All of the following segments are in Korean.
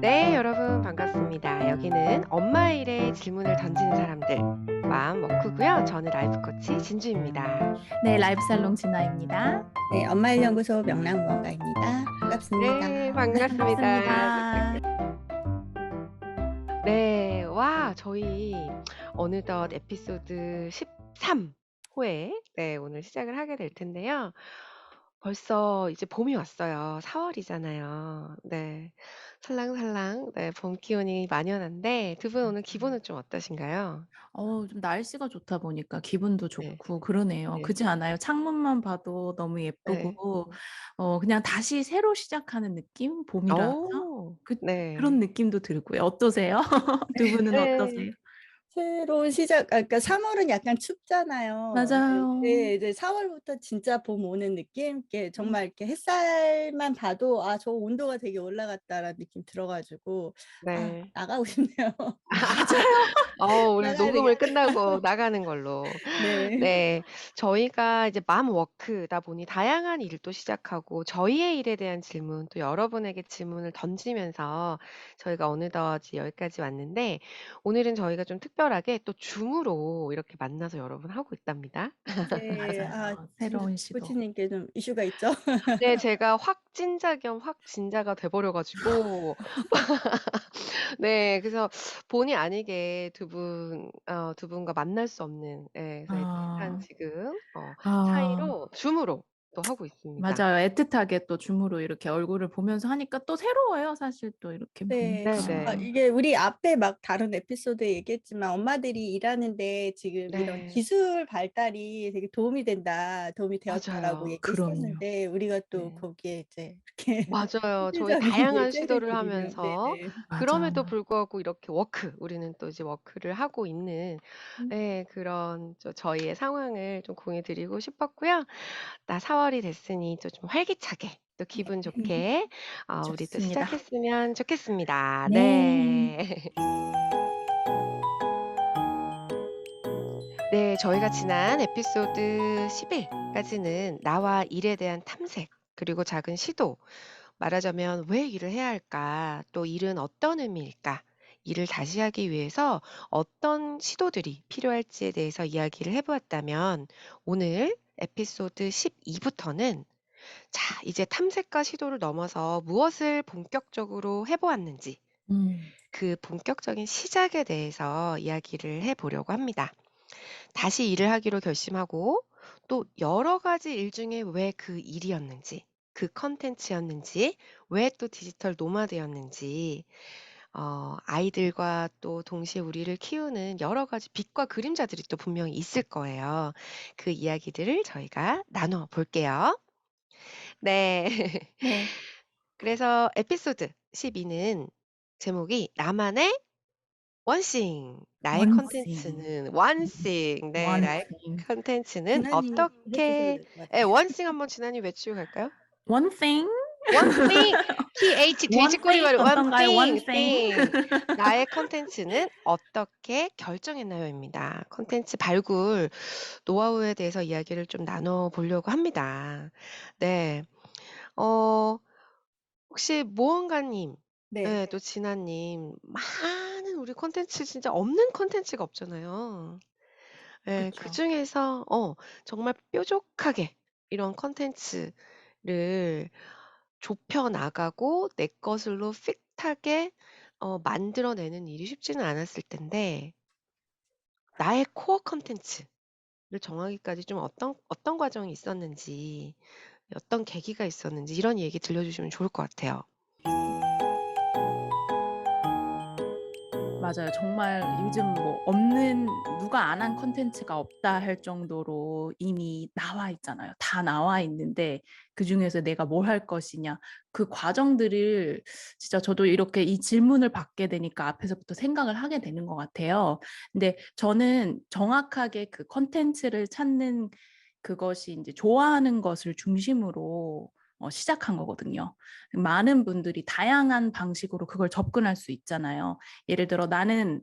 네, 여러분 반갑습니다. 여기는 엄마의 일에 질문을 던지는 사람들 마음 워크고요. 저는 라이프 코치 진주입니다. 네, 라이브 살롱 진아입니다. 네, 엄마의 연구소 명랑 무언가입니다. 반갑습니다. 네, 반갑습니다. 반갑습니다. 네, 와, 저희 어느덧 에피소드 13호에 네, 오늘 시작을 하게 될 텐데요. 벌써 이제 봄이 왔어요. 4월이잖아요. 네. 살랑살랑 네, 봄 기운이 만연한데 두분 오늘 기분은 좀 어떠신가요? 어, 좀 날씨가 좋다 보니까 기분도 네. 좋고 그러네요. 네. 그렇지 않아요? 창문만 봐도 너무 네. 예쁘고 어, 그냥 다시 새로 시작하는 느낌? 봄이라서 오, 그, 네. 그런 느낌도 들고요. 어떠세요? 두 분은 네. 어떠세요? 새로운 시작, 아, 그러니까 3월은 약간 춥잖아요. 맞아요. 네, 이제 4월부터 진짜 봄 오는 느낌? 이렇게 정말 이렇게 햇살만 봐도 아, 저 온도가 되게 올라갔다라는 느낌 들어가지고 아, 네. 나가고 싶네요. 어, 오늘 나가야 녹음을 되겠다. 끝나고 나가는 걸로. 네. 네. 저희가 이제 맘 워크다 보니 다양한 일도 시작하고 저희의 일에 대한 질문 또 여러분에게 질문을 던지면서 저희가 어느덧 여기까지 왔는데 오늘은 저희가 좀 특별 하게 또 줌으로 이렇게 만나서 여러분 하고 있답니다. 네, 아, 맞아요. 새로운 시도. 코치님께 좀 이슈가 있죠? 네, 제가 확진자 겸 확진자가 돼 버려 가지고 네, 그래서 본의 아니게 두 분, 어, 두 분과 만날 수 없는, 예, 그래서 아, 지금 어, 아, 사이로 줌으로 또 하고 있습니다. 맞아요. 애틋하게 또 줌으로 이렇게 얼굴을 보면서 하니까 또 새로워요. 사실 또 이렇게 네, 네, 보니까. 아, 네. 이게 우리 앞에 막 다른 에피소드에 얘기했지만 엄마들이 일하는데 지금 이런 네. 기술 발달이 되게 도움이 된다, 도움이 되었다라고 맞아요. 그럼요. 얘기했었는데 우리가 또 네. 거기에 이제 이렇게 맞아요. 저희 실질적인 다양한 예제를 시도를 드리면 하면서 네네. 그럼에도 맞아요. 불구하고 이렇게 워크, 우리는 또 이제 워크를 하고 있는 음. 예, 그런 저, 저희의 상황을 좀 공유 드리고 싶었고요. 나 4월 이 됐으니 또 좀 활기차게 또 기분 좋게 어, 우리 또 좋습니다. 시작했으면 좋겠습니다. 네. 네. 네, 저희가 지난 에피소드 10일까지는 나와 일에 대한 탐색, 그리고 작은 시도, 말하자면 왜 일을 해야 할까, 또 일은 어떤 의미일까, 일을 다시 하기 위해서 어떤 시도들이 필요할지에 대해서 이야기를 해보았다면, 오늘 에피소드 12부터는 자, 이제 탐색과 시도를 넘어서 무엇을 본격적으로 해보았는지, 음. 그 본격적인 시작에 대해서 이야기를 해보려고 합니다. 다시 일을 하기로 결심하고 또 여러 가지 일 중에 왜 그 일이었는지, 그 컨텐츠였는지, 왜 또 디지털 노마드였는지, 어, 아이들과 또 동시에 우리를 키우는 여러 가지 빛과 그림자들이 또 분명히 있을 거예요. 그 이야기들을 저희가 나눠 볼게요. 네. 네. 그래서 에피소드 12는 제목이 나만의 원싱. 나의. 컨텐츠는 원싱. 네, 나의. 컨텐츠는 어떻게 예. 원싱 한번 진아님 외치고 갈까요? One thing. 원싱. TH One 돼지꼬리 thing 말이 어떤가요? One 원싱. thing. 띵. 나의 컨텐츠는 어떻게 결정했나요입니다. 컨텐츠 발굴 노하우에 대해서 이야기를 좀 나눠 보려고 합니다. 네. 어, 혹시 모험가님, 네. 네, 또 진아님, 많은 우리 콘텐츠 진짜 없는 콘텐츠가 없잖아요. 네, 그 그쵸. 중에서 어, 정말 뾰족하게 이런 콘텐츠를 좁혀 나가고 내 것으로 핏하게 어, 만들어내는 일이 쉽지는 않았을 텐데 나의 코어 콘텐츠를 정하기까지 좀 어떤 어떤 과정이 있었는지 어떤 계기가 있었는지 이런 얘기 들려주시면 좋을 것 같아요. 맞아요. 정말 요즘 뭐 없는 누가 안한 콘텐츠가 없다 할 정도로 이미 나와 있잖아요. 다 나와 있는데 그 중에서 내가 뭘 할 것이냐. 그 과정들을 진짜 저도 이렇게 이 질문을 받게 되니까 앞에서부터 생각을 하게 되는 것 같아요. 근데 저는 정확하게 그 콘텐츠를 찾는 그것이 이제 좋아하는 것을 중심으로 어, 시작한 거거든요. 많은 분들이 다양한 방식으로 그걸 접근할 수 있잖아요. 예를 들어 나는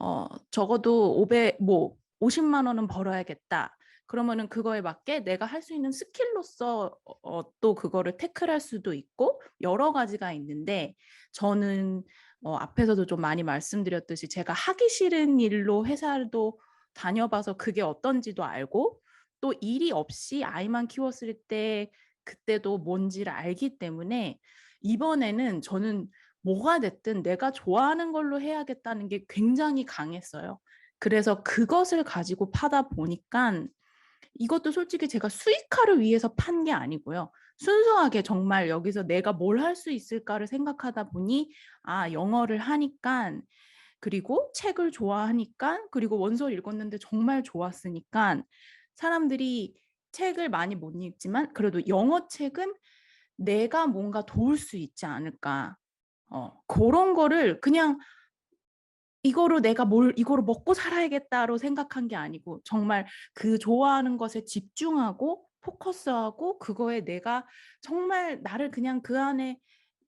어 적어도 500, 뭐 50만 원은 벌어야겠다. 그러면은 그거에 맞게 내가 할 수 있는 스킬로서 어어또 그거를 태클할 수도 있고 여러 가지가 있는데 저는 어 앞에서도 좀 많이 말씀드렸듯이 제가 하기 싫은 일로 회사도 다녀봐서 그게 어떤지도 알고 또 일이 없이 아이만 키웠을 때 그때도 뭔지를 알기 때문에 이번에는 저는 뭐가 됐든 내가 좋아하는 걸로 해야겠다는 게 굉장히 강했어요. 그래서 그것을 가지고 파다 보니깐 이것도 솔직히 제가 수익화를 위해서 판 게 아니고요. 순수하게 정말 여기서 '내가 뭘 할 수 있을까.'를 생각하다 보니 아 영어를 하니깐 그리고 책을 좋아하니깐 그리고 원서를 읽었는데 정말 좋았으니깐 사람들이 책을 많이 못 읽지만 그래도 '영어 책은 내가 뭔가 도울 수 있지 않을까.' 어 고런 거를 그냥 '이거로 내가 뭘 이거로 먹고 살아야겠다.'로 생각한 게 아니고 정말 그 좋아하는 것에 집중하고 포커스하고 그거에 내가 정말 나를 그냥 그 안에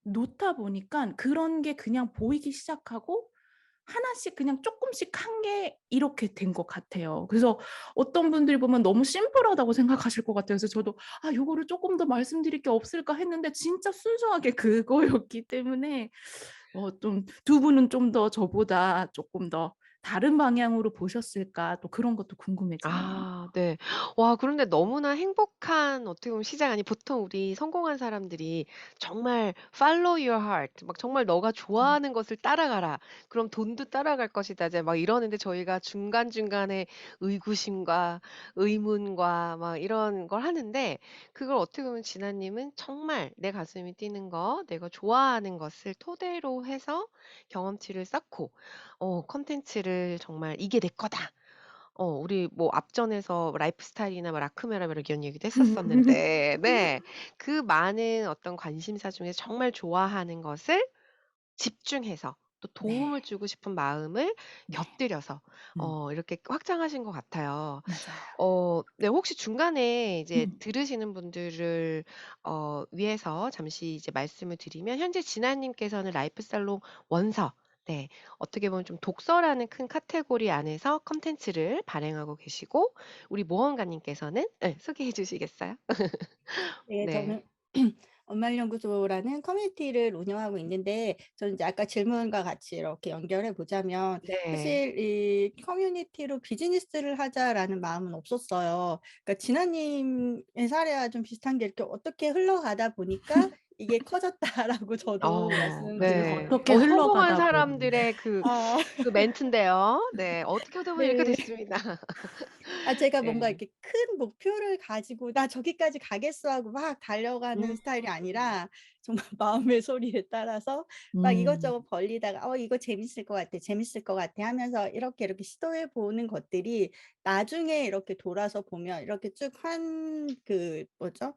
놓다 보니깐 그런 게 그냥 보이기 시작하고 하나씩 그냥 쪼끔씩 한 게 이렇게 된 것 같아요. 그래서 어떤 분들이 보면 너무 심플하다고 생각하실 것 같아요. 그래서 저도 '아 요거를 쪼끔 더 말씀드릴 게 없을까.' 했는데 진짜 순수하게 그거였기 때문에 어 좀 두 분은 좀 더 저보다 쪼끔 더 다른 방향으로 보셨을까 또 그런 것도 궁금해지네요. 아 네. 와 그런데 너무나 행복한 어떻게 보면 시작 아니 보통 우리 성공한 사람들이 정말 "follow your heart." 막 정말 "너가 음. 좋아하는 것을 따라가라. 그럼 돈도 따라갈 것이다." 이제 막 이러는데 저희가 중간중간에 의구심과 의문과 막 이런 걸 하는데 그걸 어떻게 보면 진아 님은 정말 내 가슴이 뛰는 거 내가 좋아하는 것을 토대로 해서 경험치를 쌓고 어 콘텐츠를 정말 '이게 내 거다.' 어 우리 뭐 앞전에서 라이프 스타일이나 뭐 라크메라 뭐 이런 얘기도 했었었는데 네. 그 많은 어떤 관심사 중에서 정말 좋아하는 것을 집중해서 또 네. 도움을 주고 싶은 마음을 네. 곁들여서 음. 어 이렇게 확장하신 것 같아요. 맞아요. 어 네 혹시 중간에 이제 음. 들으시는 분들을 어 위해서 잠시 이제 말씀을 드리면 현재 진아 님께서는 라이프 살롱 원서 네 어떻게 보면 좀 독서라는 큰 카테고리 안에서 콘텐츠를 발행하고 계시고 우리 모험가 님께서는 예 소개해 주시겠어요? 네. 네. 저는 엄마를 연구소라는 커뮤니티를 운영하고 있는데 저는 이제 아까 질문과 같이 이렇게 연결해 보자면 네. 사실 이 '커뮤니티로 비즈니스를 하자.'라는 마음은 없었어요. 그러니까 진아 님의 사례와 좀 비슷한 게 이렇게 어떻게 흘러가다 보니까 " 이게 커졌다."라고 저도 어수 네. 어떻게 어 있어요. 성공한 흘러가다 보니. 사람들의 그 아. 그 멘트인데요. 네. 어떻게 하다 보니 이렇게 네. 됐습니다. 아 제가 뭔가 네. 이렇게 큰 목표를 가지고 '나 저기까지 가겠어.' 하고 막 달려가는 스타일이 음. 아니라 정말 마음의 소리에 따라서 막 음. 이것저것 벌리다가 '어 이거 재밌을 것 같아. 재밌을 것 같아.' 하면서 이렇게, 이렇게 시도해 보는 것들이 나중에 이렇게 돌아서 보면 이렇게 쭉 한 그 뭐죠?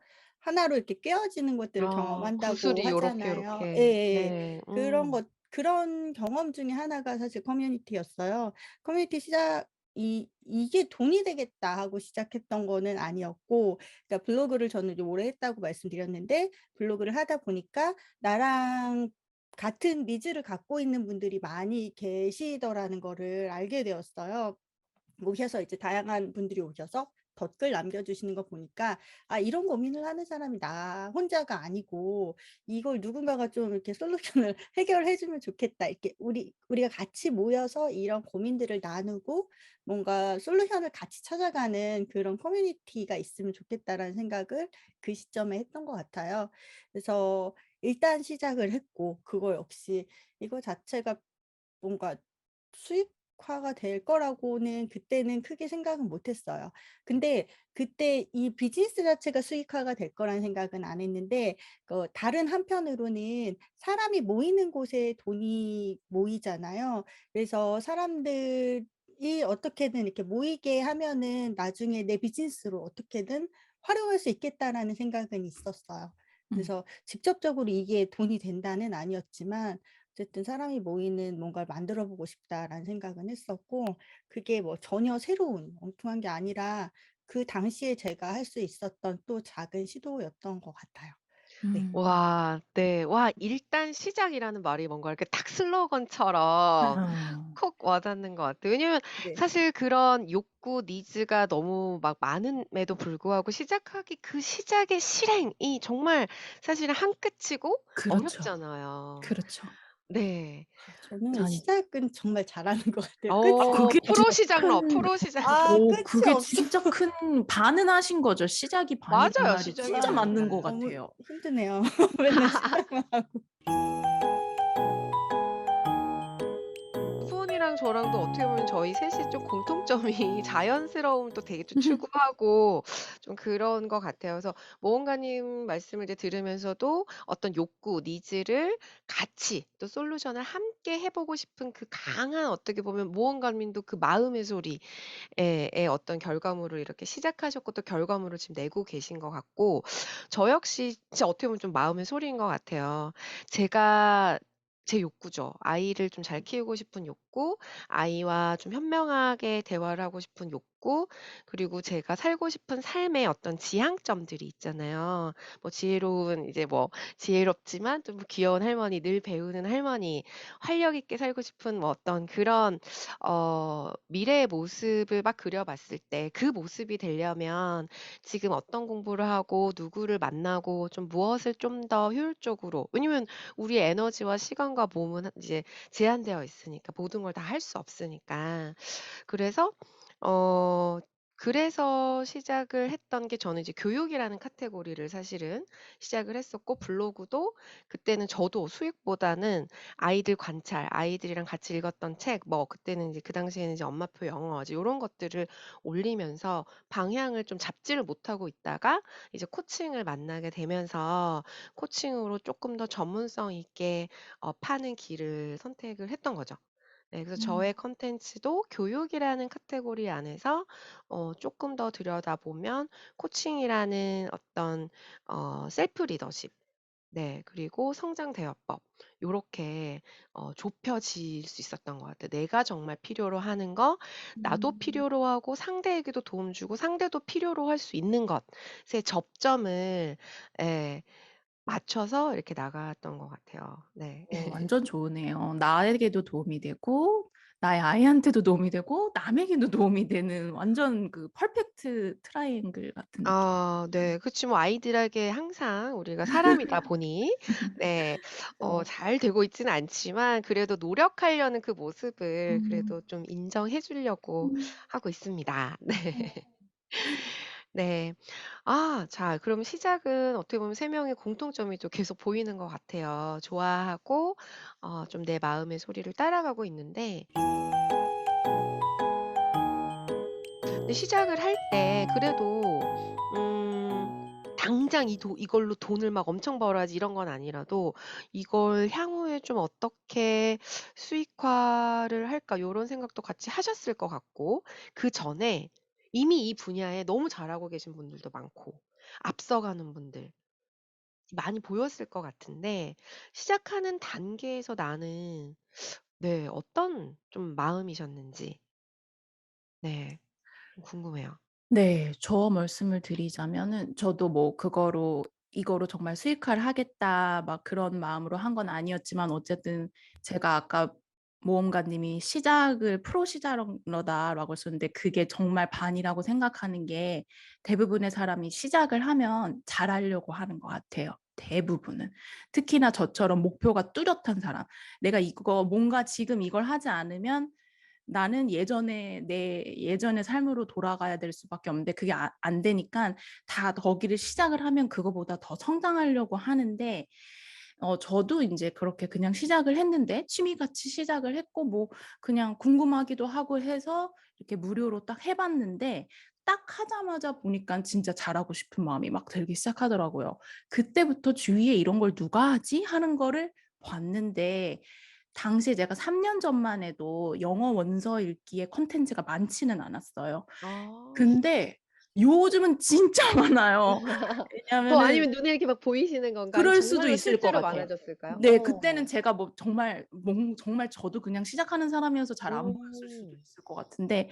하나로 이렇게 꿰어지는 것들을 아 경험한다고 구슬이 요렇게, 하잖아요. 요렇게. 예예예. 네. 그런 음. 것 그런 경험 중에 하나가 사실 커뮤니티였어요. 커뮤니티 시작 이 '이게 돈이 되겠다.' 하고 시작했던 거는 아니었고 그러니까 블로그를 저는 이제 오래 했다고 말씀드렸는데 블로그를 하다 보니까 나랑 같은 니즈를 갖고 있는 분들이 많이 계시더라는 거를 알게 되었어요. 오셔서 이제 다양한 분들이 오셔서 댓글 남겨주시는 거 보니까 '아 이런 고민을 하는 사람이 나 혼자가 아니고 이걸 누군가가 좀 이렇게 솔루션을 해결해 주면 좋겠다.' 이렇게 '우리 우리가 같이 모여서 이런 고민들을 나누고 뭔가 솔루션을 같이 찾아가는 그런 커뮤니티가 있으면 좋겠다.'라는 생각을 그 시점에 했던 것 같아요. 그래서 일단 시작을 했고 그거 역시 이거 자체가 뭔가 수 익화가 될 거라고는 그때는 크게 생각은 못 했어요. 근데 그때 이 비즈니스 자체가 수익화가 될 거라는 생각은 안 했는데 그 다른 한편으로는 사람이 모이는 곳에 돈이 모이잖아요. 그래서 사람들 이 어떻게든 이렇게 모이게 하면은 '나중에 내 비즈니스로 어떻게든 활용할 수 있겠다.'라는 생각은 있었어요. 음. 그래서 직접적으로 이게 돈이 된다는 아니었지만 어쨌든 '사람이 모이는 뭔가를 만들어 보고 싶다.'라는 생각은 했었고 그게 뭐 전혀 새로운 엉뚱한 게 아니라 그 당시에 제가 할 수 있었던 또 작은 시도였던 것 같아요. 네. 음. 와 네. 와 일단 시작이라는 말이 뭔가 이렇게 딱 슬로건처럼 어. 콕 와닿는 것 같아요. 왜냐면 네. 사실 그런 욕구, 니즈가 너무 막 많음에도 불구하고 시작하기 그 시작의 실행이 정말 사실은 한 끗이고 그렇죠. 어렵잖아요. 그렇죠. 네. 저는 아니 시작은 정말 잘하는 것 같아요. 끝이 어 그게 프로 진짜 시작러, 큰 프로 시작러. 아 오 끝이 그게 없어. 진짜 큰 반은 하신 거죠. 시작이 반이 그 맞아요. 말이 시작이 진짜 아 맞는 것 너무 같아요. 힘드네요. 맨날 시작만 하고. 후원이랑 저랑도 어떻게 보면 저희 셋이 좀 공통점이 자연스러움도 되게 좀 추구하고 좀 그런 것 같아요. 그래서 모험가님 말씀을 이제 들으면서도 어떤 욕구, 니즈를 같이 또 솔루션을 함께 해 보고 싶은 그 강한 어떻게 보면 모험가님도 그 마음의 소리에 의 어떤 결과물을 이렇게 시작하셨고 또 결과물을 지금 내고 계신 것 같고 저 역시 진짜 어떻게 보면 좀 마음의 소리인 것 같아요. 제가 제 욕구죠. 아이를 좀 잘 키우고 싶은 욕구, 아이와 좀 현명하게 대화를 하고 싶은 욕구, 그리고 제가 살고 싶은 삶의 어떤 지향점들이 있잖아요. 뭐 지혜로운 이제 뭐 지혜롭지만 좀 귀여운 할머니, 늘 배우는 할머니, 활력 있게 살고 싶은 뭐 어떤 그런 어 미래의 모습을 막 그려 봤을 때 그 모습이 되려면 지금 어떤 공부를 하고 누구를 만나고 좀 무엇을 좀 더 효율적으로 왜냐면 우리의 에너지와 시간과 몸은 이제 제한되어 있으니까 모든 걸 다 할 수 없으니까. 그래서 어 그래서 시작을 했던 게 저는 이제 교육이라는 카테고리를 사실은 시작을 했었고 블로그도 그때는 저도 수익보다는 아이들 관찰, 아이들이랑 같이 읽었던 책 뭐 그때는 이제 그 당시에는 이제 엄마표 영어 이제 요런 것들을 올리면서 방향을 좀 잡지를 못하고 있다가 이제 코칭을 만나게 되면서 코칭으로 쪼끔 더 전문성 있게 어 파는 길을 선택을 했던 거죠. 네 그래서 음. 저의 콘텐츠도 교육이라는 카테고리 안에서 어 쪼끔 더 들여다보면 코칭이라는 어떤 어 셀프 리더십 네 그리고 성장 대화법 요렇게 어 좁혀질 수 있었던 것 같아요. 내가 정말 필요로 하는 거, 나도 음. 필요로 하고 상대에게도 도움 주고 상대도 필요로 할 수 있는 것의 접점을 예 맞춰서 이렇게 나갔던 것 같아요. 네. 어 완전 좋으네요. 나에게도 도움이 되고 나의 아이한테도 도움이 되고 남에게도 도움이 되는 완전 그 퍼펙트 트라이앵글 같은 느낌. 아 네. 그치 뭐 아이들에게 항상 우리가 사람이다 보니 네어 그쵸. 잘 되고 있지는 않지만 그래도 노력하려는 그 모습을 음. 그래도 좀 인정해 주려고 음. 하고 있습니다. 네. 어. 네. 아 자 그럼 시작은 어떻게 보면 세 명의 공통점이 또 계속 보이는 것 같아요. 좋아하고 어 좀 내 마음의 소리를 따라가고 있는데 근데 시작을 할 때 그래도 음 당장 이 도 이걸로 돈을 막 엄청 벌어야지 이런 건 아니라도 '이걸 향후에 좀 어떻게 수익화를 할까?' 요런 생각도 같이 하셨을 것 같고 그전에 이미 이 분야에 너무 잘하고 계신 분들도 많고 앞서가는 분들 많이 보였을 것 같은데 시작하는 단계에서 나는 네 어떤 좀 마음이셨는지 네좀 궁금해요. 네. 저 말씀을 드리자면은 저도 뭐 그거로 '이거로 정말 수익화를 하겠다.' 막 그런 마음으로 한 건 아니었지만 어쨌든 제가 아까 모험가님이 "시작을 프로 시작러다."라고 하셨는데 그게 정말 반이라고 생각하는 게 대부분의 사람이 시작을 하면 잘하려고 하는 것 같아요, 대부분은. 특히나 저처럼 목표가 뚜렷한 사람. 내가 이거 뭔가 지금 이걸 하지 않으면 나는 예전에 내 예전의 삶으로 돌아가야 될 수밖에 없는데 그게 아 안 되니깐 다 거기를 시작을 하면 그거보다 더 성장하려고 하는데 어 저도 인제 그렇게 그냥 시작을 했는데 취미같이 시작을 했고 뭐 그냥 궁금하기도 하고 해서 이렇게 무료로 딱 해 봤는데 딱 하자마자 보니깐 진짜 잘하고 싶은 마음이 막 들기 시작하더라고요. 그때부터 '주위에 이런 걸 누가 하지?' 하는 거를 봤는데 당시에 제가 3년 전만 해도 영어 원서 읽기에 콘텐츠가 많지는 않았어요. 아. 근데 요즘은 진짜 많아요. 뭐 왜냐하면은 아니면 눈에 이렇게 막 보이시는 건가요? 그럴 수도 정말로 있을 것 실제로 같아요. 많아졌을까요? 네. 어. 그때는 제가 뭐 정말 몽 정말 저도 그냥 시작하는 사람이어서 잘 안 보였을 수도 음. 있을 것 같은데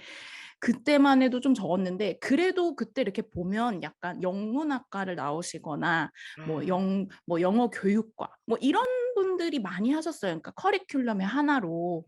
그때만 해도 좀 적었는데 그래도 그때 이렇게 보면 약간 영문학과를 나오시거나 뭐 아. 영 뭐 영어 교육과 뭐 이런 분들이 많이 하셨어요. 그러니까 커리큘럼의 하나로.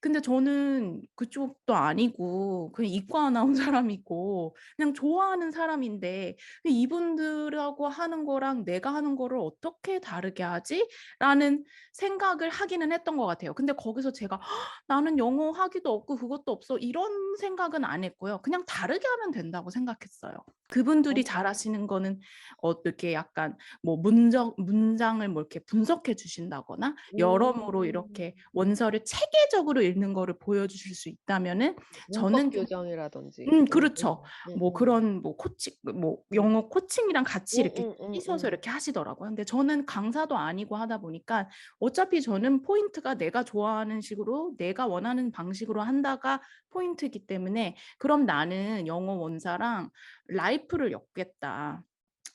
근데 저는 그쪽도 아니고 그냥 이과 나온 사람이고 그냥 좋아하는 사람인데 '이분들하고 하는 거랑 내가 하는 거를 어떻게 다르게 하지?'라는 생각을 하기는 했던 것 같아요. 근데 거기서 제가 '나는 영어 학위도 없고 그것도 없어.' 이런 생각은 안 했고요. 그냥 다르게 하면 된다고 생각했어요. 그분들이 어. 잘하시는 거는 어떻게 약간 뭐 문적 문장을 뭐 이렇게 분석해 주신다거나 여러모로 이렇게 음. 원서를 체계적으로 읽는 거를 보여주실 수 있다면은 문법 저는 좀 교정이라든지 음좀 그렇죠. 음뭐 음음. 그런 뭐 코칭 뭐 영어 코칭이랑 같이 이렇게 끼셔서 음음음음. 이렇게 하시더라고요. 근데 저는 강사도 아니고 하다 보니까 어차피 저는 포인트가 내가 좋아하는 식으로 내가 원하는 방식으로 한다가 포인트이기 때문에 '그럼 나는 영어 원사랑 라이프를 엮겠다.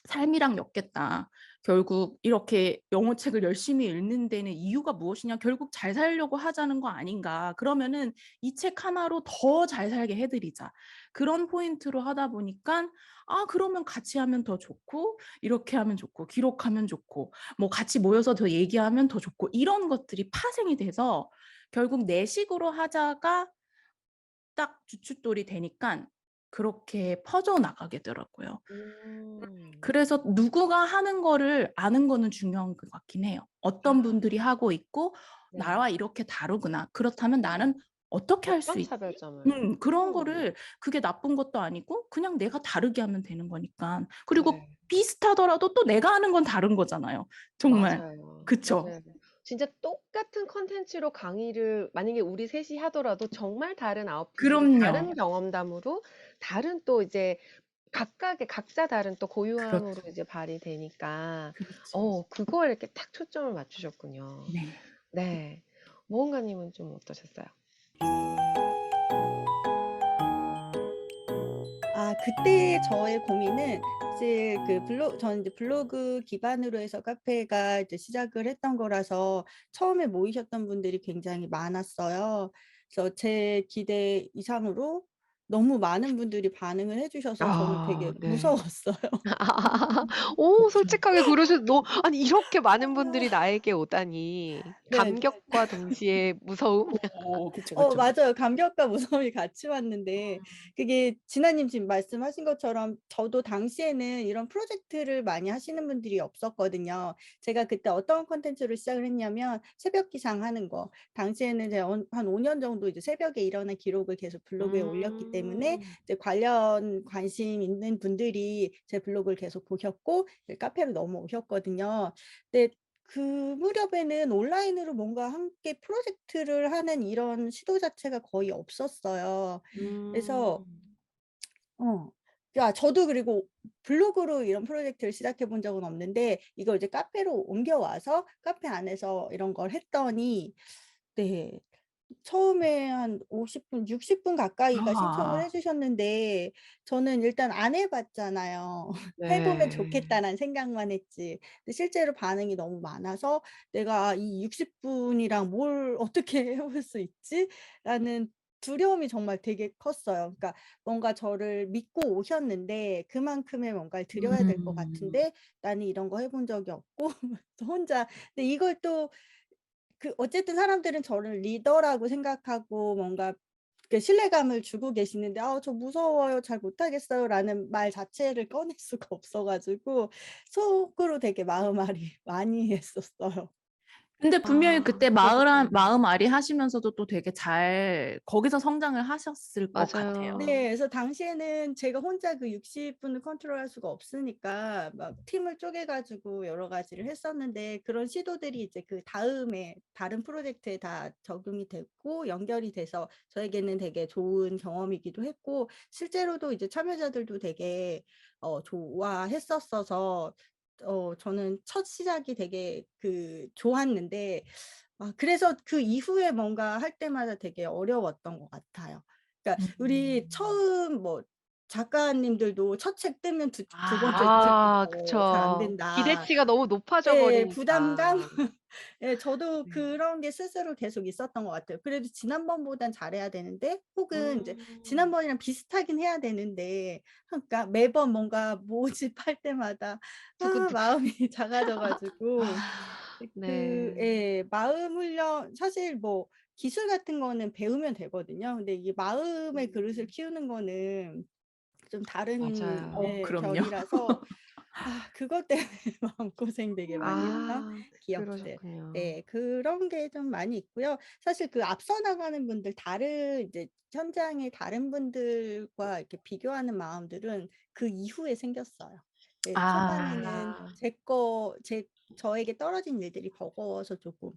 삶이랑 엮겠다. 결국 이렇게 영어 책을 열심히 읽는 데는 이유가 무엇이냐? 결국 잘 살려고 하자는 거 아닌가? 그러면은 이 책 하나로 더 잘 살게 해 드리자.' 그런 포인트로 하다 보니깐 '아 그러면 같이 하면 더 좋고 이렇게 하면 좋고 기록하면 좋고 뭐 같이 모여서 더 얘기하면 더 좋고.' 이런 것들이 파생이 돼서 결국 내 식으로 하자가 딱 주춧돌이 되니깐 그렇게 퍼져 나가게 되더라고요. 음 음. 그래서 누구가 하는 거를 아는 거는 중요한 것 같긴 해요. 어떤 분들이 아. 하고 있고 네. '나와 이렇게 다르구나. 그렇다면 나는 어떻게 할 수 있지?' 차별점을 음 그런 음. 거를 그게 나쁜 것도 아니고 그냥 내가 다르게 하면 되는 거니깐. 그리고 네. 비슷하더라도 또 내가 하는 건 다른 거잖아요. 정말. 맞아요. 그쵸? 맞아요. 진짜 똑같은 콘텐츠로 강의를 만약에 우리 셋이 하더라도 정말 다른 그럼요. 다른 경험담으로 다른 또 이제 각각의 각자 다른 또 그렇죠. 고유함으로 이제 발휘되니까 그렇죠. 어 그거에 이렇게 딱 초점을 맞추셨군요. 네. 네. 모험가님은 좀 어떠셨어요? 아 그때 저의 고민은 이제 그 블로 저는 이제 블로그 기반으로 해서 카페가 이제 시작을 했던 거라서 처음에 모이셨던 분들이 굉장히 많았어요. 그래서 제 기대 이상으로 너무 많은 분들이 반응을 해 주셔서 저는 아 되게 네. 무서웠어요. 오. 솔직하게 그러셔 너 아니 이렇게 많은 분들이 나에게 오다니. 네. 감격과 동시에 무서움? 어 그쵸, 어 그쵸. 맞아요. 감격과 무서움이 같이 왔는데 아. 그게 진아님 지금 말씀하신 것처럼 저도 당시에는 이런 프로젝트를 많이 하시는 분들이 없었거든요. 제가 그때 어떤 콘텐츠로 시작을 했냐면 새벽 기상 하는 거. 당시에는 제가 언한 5년 정도 이제 새벽에 일어난 기록을 계속 블로그에 올렸기 때문에 음. 이제 관련 관심 있는 분들이 제 블로그를 계속 보셨고 이제 카페로 넘어오셨거든요. 근데 그 무렵에는 온라인으로 뭔가 함께 프로젝트를 하는 이런 시도 자체가 거의 없었어요. 그래서 음. 어. 야 저도 그리고 블로그로 이런 프로젝트를 시작해 본 적은 없는데 이걸 이제 카페로 옮겨와서 카페 안에서 이런 걸 했더니 네. 처음에 한 50 분, 60 분 가까이가 신청을 해 아. 주셨는데 저는 일단 안 해 봤잖아요. '해 보면 네. 좋겠다.'라는 생각만 했지. 근데 실제로 반응이 너무 많아서 '내가 이 60 분이랑 뭘 어떻게 해 볼 수 있지?'라는 두려움이 정말 되게 컸어요. 그러니까 뭔가 저를 믿고 오셨는데 그만큼의 뭔가를 드려야 될 것 음. 같은데 나는 이런 거 해 본 적이 없고 저 혼자 근데 이걸 또 그 어쨌든 사람들은 저를 리더라고 생각하고 뭔가 그 신뢰감을 주고 계시는데 "아 저 무서워요. 잘 못하겠어요."라는 말 자체를 꺼낼 수가 없어 가지고 속으로 되게 마음앓이 많이 했었어요. 근데 분명히 아 그때 마을아 그러셨군요. 마음앓이 하시면서도 또 되게 잘 거기서 성장을 하셨을 것 같아요. 네. 맞아요. 그래서 당시에는 제가 혼자 그 60 분을 컨트롤할 수가 없으니까 막 팀을 쪼개 가지고 여러 가지를 했었는데 그런 시도들이 이제 그 다음에 다른 프로젝트에 다 적용이 됐고 연결이 돼서 저에게는 되게 좋은 경험이기도 했고 실제로도 이제 참여자들도 되게 어 좋아했었어서 어 저는 첫 시작이 되게 그 좋았는데 아 그래서 그 이후에 뭔가 할 때마다 되게 어려웠던 것 같아요. 그러니까 우리 음. 처음 뭐 작가님들도 첫 책 뜨면 두 두 번째 아 책부터 잘안 그쵸. 된다. 기대치가 너무 높아져 예. 부담감? 버리니까. 예 저도 네. 그런 게 스스로 계속 있었던 것 같아요. 그래도 지난번보단 잘해야 되는데 혹은 인제 음. 지난번이랑 비슷하긴 해야 되는데 그러니까 매번 뭔가 모집할 때마다 아. 마음이 작아져 가지고 아. 그 네. 예 마음 훈련 사실 뭐 기술 같은 거는 배우면 되거든요. 근데 이게 마음의 그릇을 음. 키우는 거는 좀 다른 맞아요. 어예 그럼요. 결이라서 아 그것 때문에 마음고생 되게 많이 했던 아 기억들. 그러셨군요. 네. 그런 게 좀 많이 있고요. 사실 그 앞서 나가는 분들 다른 이제 현장의 다른 분들과 이렇게 비교하는 마음들은 그 이후에 생겼어요. 예 초반에는 아. 제거 제 저에게 떨어진 일들이 버거워서 쪼끔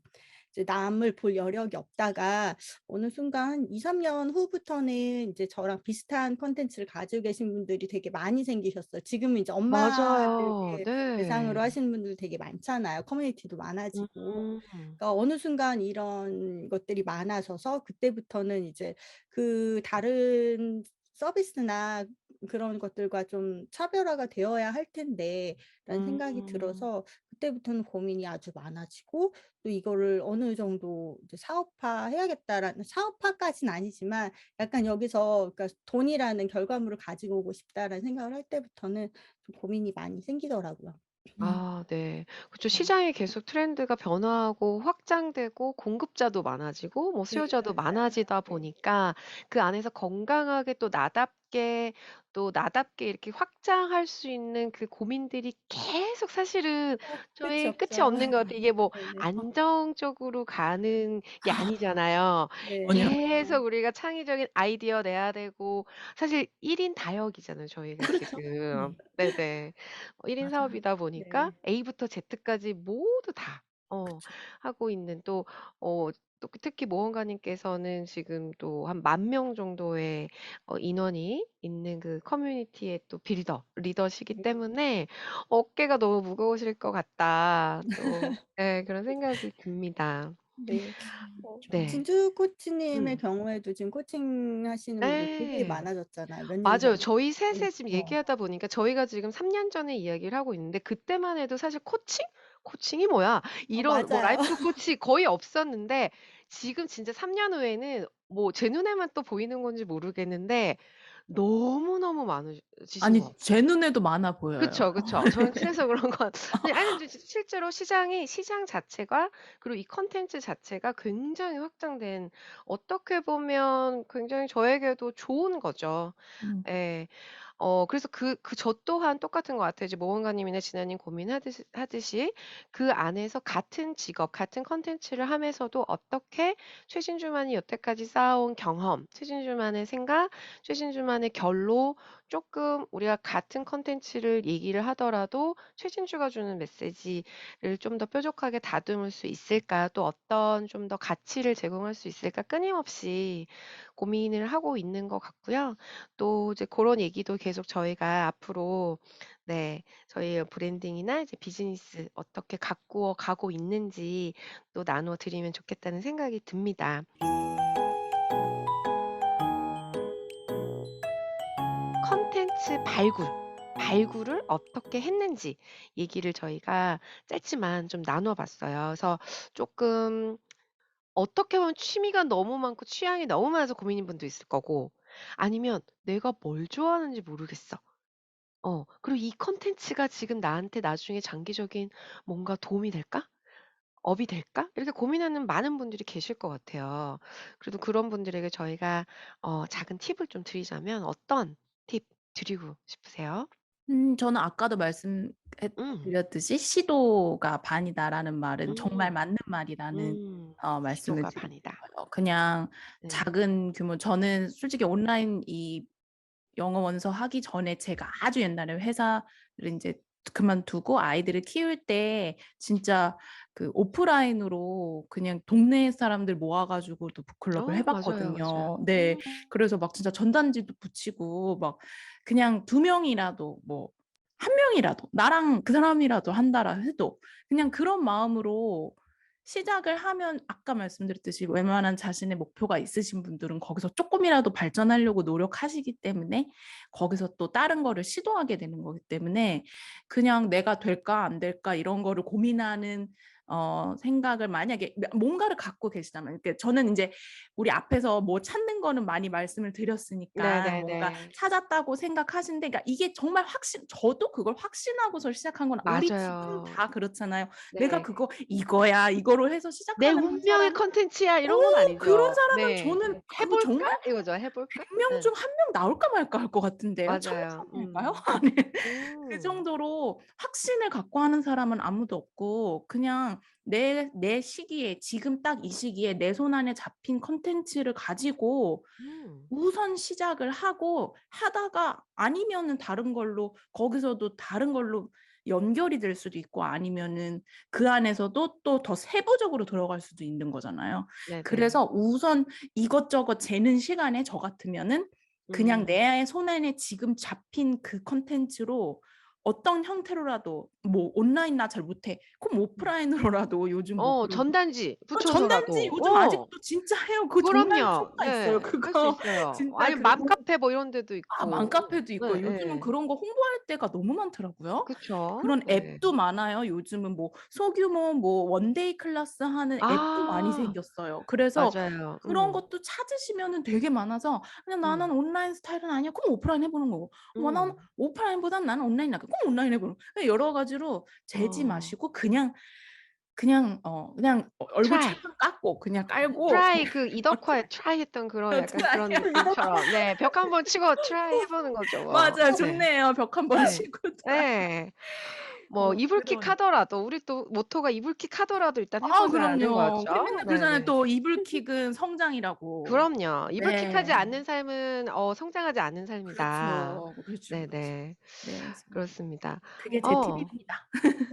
이제 남을 볼 여력이 없다가 어느 순간 한 2-3년 후부터는 인제 저랑 비슷한 콘텐츠를 가지고 계신 분들이 되게 많이 생기셨어요. 지금은 이제 엄마들 맞아요. 예 네. 대상으로 하시는 분들 되게 많잖아요. 커뮤니티도 많아지고. 음. 그러니까 어느 순간 이런 것들이 많아져서 그때부터는 이제 그 다른 서비스나 그런 것들과 좀 차별화가 되어야 할 텐데 라는 생각이 음. 들어서 그때부터는 고민이 아주 많아지고 또 이거를 어느 정도 이제 '사업화 해야겠다.'라는 사업화까지는 아니지만 약간 여기서 그러니까 '돈이라는 결과물을 가지고 오고 싶다.'라는 생각을 할 때부터는 좀 고민이 많이 생기더라고요. 아 네. 그쵸. 네. 시장이 계속 트렌드가 변화하고 확장되고 공급자도 많아지고 뭐네 수요자도 맞아요. 많아지다 네. 보니까 그 안에서 건강하게 또 나답 게 또 나답게 이렇게 확장할 수 있는 그 고민들이 계속 사실은 어 끝이 저희 끝이 없죠. 없는 것 같아요. 이게 뭐 네네. 안정적으로 가는 게 아니잖아요. 네. 전혀. 계속 우리가 창의적인 아이디어 내야 되고 사실 1 인 다역이잖아요 저희가 그렇죠. 지금. 네. 네네. 어 1 인 맞아요. 사업이다 보니까 네. A부터 Z까지 모두 다 어 그쵸. 하고 있는 또 어 또 특히 모험가님께서는 지금 또 한 10,000 명 정도의 어 인원이 있는 그 커뮤니티의 또 빌더, 리더시기 네. 때문에 '어깨가 너무 무거우실 것 같다.' 또 예 그런 생각이 듭니다. 네. 음어좀 네. 진주 코치님의 음. 경우에도 지금 코칭하시는 분들 되게 네. 많아졌잖아요. 몇 년 맞아요. 전에 저희 비해. 셋의 지금 어. 얘기하다 보니까 저희가 지금 3년 전의 이야기를 하고 있는데 그때만 해도 사실 코칭? '코칭이 뭐야?' 어 이런 뭐 맞아요. 라이프 코치 거의 없었는데 지금 진짜 3년 후에는 뭐 제 눈에만 또 보이는 건지 모르겠는데 너무너무 많으 지신 것 아니 같아요. 제 눈에도 많아 보여요. 그쵸, 그쵸. 저는 네. 그래서 그런 건네 아니 시 실제로 시장이 시장 자체가 그리고 이 콘텐츠 자체가 굉장히 확장된 어떻게 보면 굉장히 저에게도 좋은 거죠. 음. 예. 어 그래서 그 그 저 또한 똑같은 것 같아요. 이제 모험가님이나 진아님 고민하듯이 하듯이 그 안에서 같은 직업, 같은 콘텐츠를 하면서도 어떻게 최신주만이 여태까지 쌓아온 경험, 최신주만의 생각, 최신주만의 결로 쪼끔 우리가 같은 콘텐츠를 얘기를 하더라도 최신주가 주는 메시지를 좀 더 뾰족하게 다듬을 수 있을까? 또 어떤 좀 더 가치를 제공할 수 있을까? 끊임없이 고민을 하고 있는 것 같고요. 또 이제 고런 얘기도 계속 저희가 앞으로 네 저희의 브랜딩이나 이제 비즈니스 어떻게 가꾸어 가고 있는지 또 나눠 드리면 좋겠다는 생각이 듭니다. 콘텐츠 발굴, 발굴을 어떻게 했는지 얘기를 저희가 짧지만 좀 나눠 봤어요. 그래서 쪼끔 어떻게 보면 취미가 너무 많고 취향이 너무 많아서 고민인 분도 있을 거고 아니면 '내가 뭘 좋아하는지 모르겠어.' 어 그리고 '이 콘텐츠가 지금 나한테 나중에 장기적인 뭔가 도움이 될까? 업이 될까?' 이렇게 고민하는 많은 분들이 계실 것 같아요. 그래도 그런 분들에게 저희가 어 작은 팁을 좀 드리자면 어떤 팁 드리고 싶으세요? 음 저는 아까도 말씀해 음. 드렸듯이 "시도가 반이다."라는 말은 정말 음. 맞는 말이라는 음. 어 말씀을 시도가 드리고 반이다. 싶어요. 그냥 네. 작은 규모 저는 솔직히 온라인 이 영어 원서 하기 전에 제가 아주 옛날에 회사를 인제 그만두고 아이들을 키울 때 진짜 그 오프라인으로 그냥 동네 사람들 모아 가지고도 북클럽을 해어 맞아요, 맞아요. 봤거든요. 네. 음. 그래서 막 진짜 전단지도 붙이고 막 그냥 2 명이라도 뭐1 명이라도 나랑 그 사람이라도 한다라 해도 그냥 그런 마음으로 시작을 하면 아까 말씀드렸듯이 웬만한 자신의 목표가 있으신 분들은 거기서 쪼끔이라도 발전하려고 노력하시기 때문에 거기서 또 다른 거를 시도하게 되는 거기 때문에 그냥 '내가 될까 안 될까?' 이런 거를 고민하는 어 생각을 만약에 며 뭔가를 갖고 계시다면 이렇게 저는 인제 우리 앞에서 뭐 찾는 거는 많이 말씀을 드렸으니까 뭔가 네네네. 찾았다고 생각하시는데 그러니까 이게 정말 확신 저도 그걸 확신하고서 시작한 건 우리 지금 맞아요. 다 그렇잖아요. '내가 네. 그거 이거야.' 이거로 해서 '내 시작하는 운명의 콘텐츠야.' 이런 건어 그런 아니죠. 사람은 네. 저는 네. 그거 '해 정말? 이거죠. '해 볼까?' 100명 예. 중1명 나올까 말까 할 것 같은데요. 맞아요. 천명일까요? 음. 그 음. 정도로 확신을 갖고 하는 사람은 아무도 없고 그냥 내 내 시기에 지금 딱 이 시기에 내 손안에 잡힌 콘텐츠를 가지고 음. 우선 시작을 하고 하다가 아니면은 다른 걸로 거기서도 다른 걸로 연결이 될 수도 있고 아니면은 그 안에서도 또 더 세부적으로 들어갈 수도 있는 거잖아요. 네네. 그래서 우선 이것저것 재는 시간에 저 같으면은 그냥 음. 내 손안에 지금 잡힌 그 콘텐츠로 어떤 형태로라도 뭐 온라인 나 잘 못해. 그럼 오프라인으로라도 요즘 뭐 어 그런 전단지 어 전단지 붙여서라도. 요즘 어. 아직도 진짜 해요. 그거 정말 그럼요. 효과 네. 있어요. 할 수 그거 있어요. 진짜 그거 맘카페 뭐 이런 데도 아 있고. 맘카페도 있고 네 요즘은 예. 그런 거 홍보할 때가 너무 많더라고요. 그쵸. 그런 네. 앱도 많아요. 요즘은 뭐 소규모 뭐 원데이 클래스 하는 앱도 많이 아. 생겼어요. 그래서 맞아요. 그런 음. 것도 찾으시면은 되게 많아서 그냥 '나는 음. 온라인 스타일은 아니야.' 그럼 오프라인 해 보는 거고. 뭐 '나는 음. 오프라인보단 나는 온라인이 낫 다.' 그럼 온라인 해 보는 여러 가지로 재지 어. 마시고 그냥 그냥 어 그냥 어 얼굴. 칠판 깎고 그냥 깔고 트라이 그어 이덕화의 트라이 했던 그런 어 약간 그런 트라이 느낌처럼 네벽1번 치고 트라이 해 보는 거죠 뭐. 맞아요. 네. 좋네요. 벽1번 네. 치고. 예. 뭐 어 이불킥 그런 하더라도 우리 또 모토가 이불킥 하더라도 일단 해 아 보자는 그럼요. 우리 거죠. 맨날 그러잖아요. 네네. 또 이불킥은 성장이라고. 그럼요. 이불킥 하지 네. 않는 삶은 어 성장하지 않는 삶이다. 그렇죠. 그렇죠, 그렇죠. 네네. 네. 그래서 그렇습니다. 그게 제 어. 팁입니다.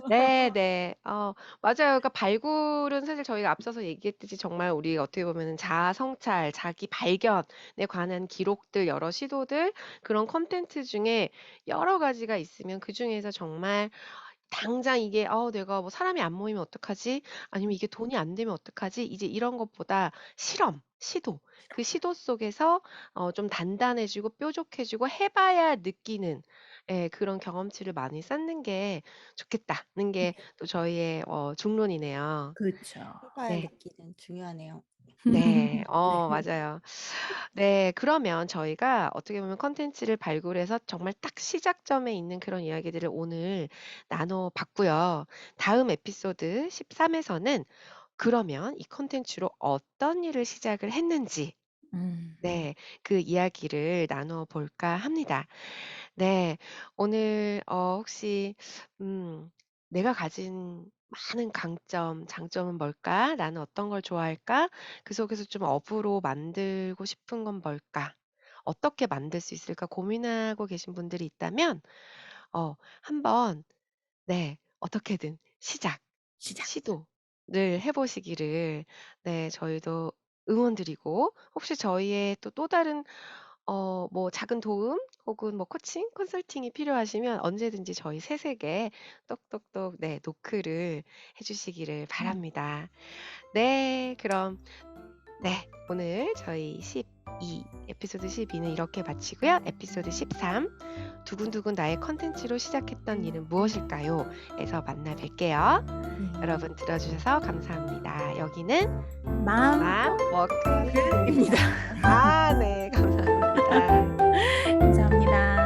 네네. 어 맞아요. 그러니까 발굴은 사실 저희가 앞서서 얘기했듯이 정말 우리 어떻게 보면은 자아 성찰, 자기 발견에 관한 기록들 여러 시도들 그런 콘텐츠 중에 여러 가지가 있으면 그중에서 정말 당장 이게 '어 내가 뭐 사람이 안 모이면 어떡하지?' 아니면 '이게 돈이 안 되면 어떡하지?' 이제 이런 것보다 실험, 시도 그 시도 속에서 어 좀 단단해지고 뾰족해지고 해 봐야 느끼는 예 그런 경험치를 많이 쌓는 게 좋겠다는 네. 게 또 저희의 어 중론이네요. 그쵸. 해 봐야 네. 느끼는 중요하네요. 네. 네. 어 맞아요. 네. 그러면 저희가 어떻게 보면 콘텐츠를 발굴해서 정말 딱 시작점에 있는 그런 이야기들을 오늘 나눠 봤고요. 다음 에피소드 13 에서는 그러면 이 콘텐츠로 어떤 일을 시작을 했는지 음. 네 그 이야기를 나눠 볼까 합니다. 네. 오늘 어 혹시 음 '내가 가진 많은 강점, 장점은 뭘까? 나는 어떤 걸 좋아할까? 그 속에서 좀 업으로 만들고 싶은 건 뭘까? 어떻게 만들 수 있을까?' 고민하고 계신 분들이 있다면 어 한번 네 어떻게든 시작, 시작. 시도를 해 보시기를 네 저희도 응원드리고 혹시 저희의 또 또 다른 어 뭐 작은 도움 혹은 뭐 코칭, 컨설팅이 필요하시면 언제든지 저희 셋에게 똑똑똑 네 노크를 해 주시기를 음. 바랍니다. 네. 그럼 네, 오늘 저희 12 에피소드 12는 이렇게 마치고요. 에피소드 13 두근두근 나의 컨텐츠로 시작했던 일은 무엇일까요? 에서 만나 뵐게요. 네. 여러분 들어주셔서 감사합니다. 여기는 마음, 마음 워크입니다. 아, 네, 감사합니다. 감사합니다.